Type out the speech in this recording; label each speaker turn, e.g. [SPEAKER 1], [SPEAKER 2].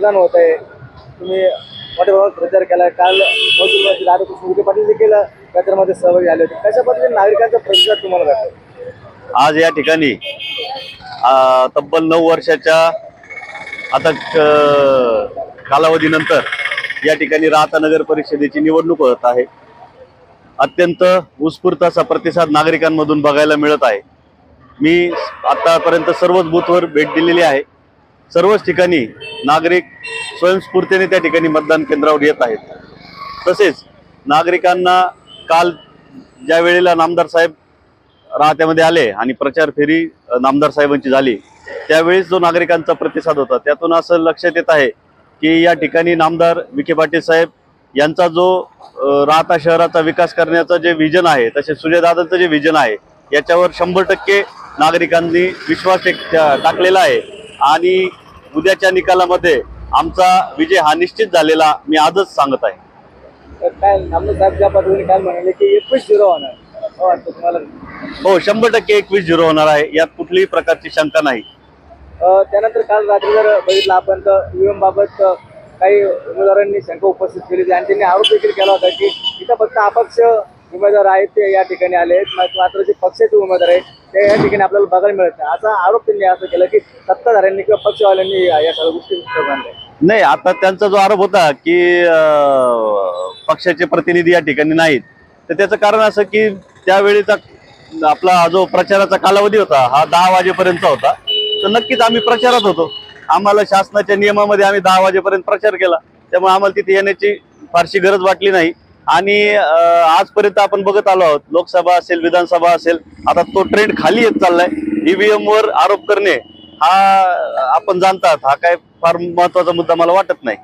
[SPEAKER 1] मतदान होत आहे. तुम्ही मोठ्या प्रमाणात प्रचार केला. काल महसूल मंत्री राधाकृष्ण विखे पाटील देखील प्रचारामध्ये सहभागी झाले होते. कशा पद्धतीने नागरिकांचा प्रतिसाद तुम्हाला भेटतो
[SPEAKER 2] आज या ठिकाणी तब्बल नऊ वर्षाच्या आता कालावधीनंतर या ठिकाणी राहता नगर परिषदेची निवडणूक होत आहे. अत्यंत उत्स्फूर्त असा प्रतिसाद नागरिकांमधून बघायला मिळत आहे. मी आतापर्यंत सर्वच बूथवर भेट दिलेली आहे. सर्वच ठिकाणी नागरिक स्वयंस्फूर्तीने त्या ठिकाणी मतदान केंद्रावर येत आहेत. तसेच नागरिकांना काल ज्या वेळेला नामदार साहेब राहत्यामध्ये आले आणि प्रचार फेरी नामदार साहेबांची झाली त्यावेळेस जो नागरिकांचा प्रतिसाद होता त्यातून असं लक्षात येत आहे की या ठिकाणी नामदार विखे पाटील साहेब यांचा जो राहता शहराचा विकास करण्याचं जे व्हिजन आहे तसेच सुजयदादांचं जे व्हिजन आहे याच्यावर शंभर टक्के नागरिकांनी विश्वास एक टाकलेला आहे. आणि उद्याच्या निकालामध्ये आमचा विजय हा निश्चित झालेला मी आजच सांगत आहे.
[SPEAKER 1] तर काय आमदार साहेब ज्या पद्धतीने काल म्हणाले की एकवीस झिरो होणार. हो वाटतं तुम्हाला?
[SPEAKER 2] हो शंभर टक्के एकवीस झिरो होणार आहे. यात कुठलीही प्रकारची शंका नाही.
[SPEAKER 1] अ, त्यानंतर काल रात्री जर बघितलं आपण तर ईव्हीएम बाबत अ, काही उमेदवारांनी शंका उपस्थित केली होती आणि त्यांनी आरोप देखील केला होता की इथं फक्त अपक्ष उमेदवार आहेत ते या ठिकाणी आले आहेत. मात्र जे पक्षाचे उमेदवार आहेत ते या ठिकाणी आपल्याला बघायला मिळत नाही. असा आरोप त्यांनी असं केलं की सत्ताधाऱ्यांनी किंवा पक्षवाल्यांनी या या सगळ्या गोष्टी
[SPEAKER 2] नाही आता त्यांचा जो आरोप होता की पक्षाचे प्रतिनिधी या ठिकाणी नाहीत तर त्याचं कारण असं की त्यावेळीचा आपला जो प्रचाराचा कालावधी होता हा दहा वाजेपर्यंतचा होता. तर नक्कीच आम्ही प्रचारात होतो. आम्हाला शासनाच्या नियमामध्ये आम्ही दहा वाजेपर्यंत प्रचार केला. त्यामुळे आम्हाला तिथे येण्याची फारशी गरज वाटली नाही. आणि आजपर्यंत आपण बघत आलो आहोत लोकसभा असेल विधानसभा असेल आता तो ट्रेंड खाली येत चाललाय. ईव्हीएम वर आरोप करणे हा आपण जाणतात हा काय फार महत्त्वाचा मुद्दा मला वाटत नाही.